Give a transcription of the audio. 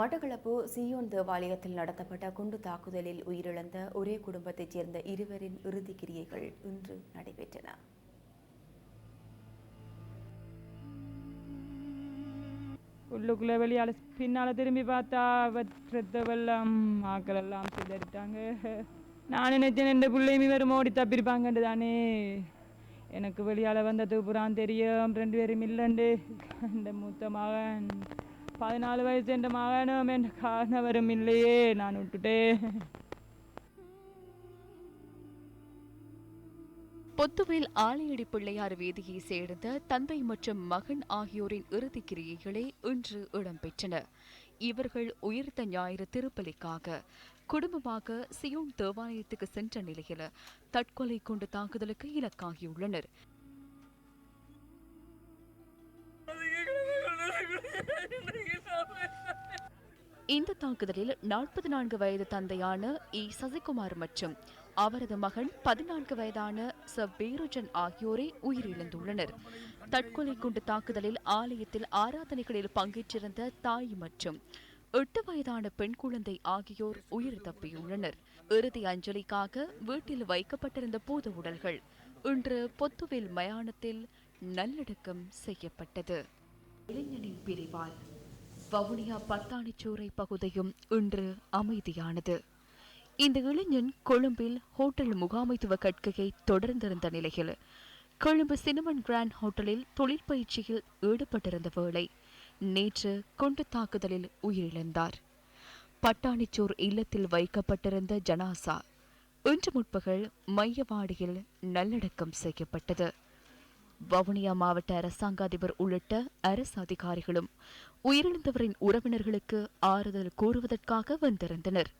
Batticaloa Zion தேவாலயத்தில் நடத்தப்பட்ட குண்டு தாக்குதலில் உயிரிழந்த ஒரே குடும்பத்தைச் சேர்ந்த இருவரின் இறுதி கிரியைகள் இன்று நடைபெற்றன. உள்ளுக்குள்ள வெளியால் பின்னால் திரும்பி பார்த்தா ரத்த வெள்ளம் ஆக்கள் எல்லாம் சிதறிட்டாங்க. நான் நினைச்சேன் இந்த பிள்ளையும் இவரும் ஓடி தப்பிருப்பாங்கன்று தானே. எனக்கு வெளியால் வந்தது புறான் தெரியும் ரெண்டு பேரும் இல்லைண்டு. இந்த மூத்த மகன் பதினாலு வயசு என்ற மகனும் என்ற காரணவரும் இல்லையே நான் விட்டுட்டேன். பொத்துவில் ஆலையடி பிள்ளையார் வீதியை சேர்ந்த தந்தை மற்றும் மகன் ஆகியோரின் இறுதிக் கிரியைகளே இன்று இடம்பெற்றன. இவர்கள் உயிர்த்த ஞாயிறு திருப்பலிக்காக குடும்பமாக சியோன் தேவாலயத்துக்கு சென்ற நிலையில் தற்கொலை கொண்டு தாக்குதலுக்கு இலக்காகியுள்ளனர். இந்த தாக்குதலில் நாற்பது நான்கு வயது தந்தையான இ. சசிகுமார் மற்றும் அவரது மகன் பதினான்கு வயதான ச. பேருஜன் ஆகியோரே உயிரிழந்துள்ளனர். தற்கொலை குண்டு தாக்குதலில் ஆலயத்தில் ஆராதனைகளில் பங்கேற்றிருந்த தாய் மற்றும் எட்டு வயதான பெண் குழந்தை ஆகியோர் உயிர் தப்பியுள்ளனர். இறுதி அஞ்சலிக்காக வீட்டில் வைக்கப்பட்டிருந்த பூத உடல்கள் இன்று பொத்துவில் மயானத்தில் நல்லடக்கம் செய்யப்பட்டது. இளைஞனின் பிரிவால் வவுனியா பட்டாணிச்சோரை பகுதியும் இன்று அமைதியானது. இந்த இளைஞன் கொழும்பில் ஹோட்டல் முகாமைத்துவ கற்கையை தொடர்ந்திருந்த நிலையில் கொழும்பு சினிமன் கிராண்ட் ஹோட்டலில் தொழிற்பயிற்சியில் ஈடுபட்டிருந்த வேளை நேற்று குண்டு தாக்குதலில் உயிரிழந்தார். பட்டாணிச்சோர் இல்லத்தில் வைக்கப்பட்டிருந்த ஜனாசா இன்று முற்பகல் மையவாடியில் நல்லடக்கம் செய்யப்பட்டது. வவுனியா மாவட்ட அரசாங்க அதிபர் உள்ளிட்ட அரசு அதிகாரிகளும் உயிரிழந்தவரின் உறவினர்களுக்கு ஆறுதல் கூறுவதற்காக வந்திருந்தனர்.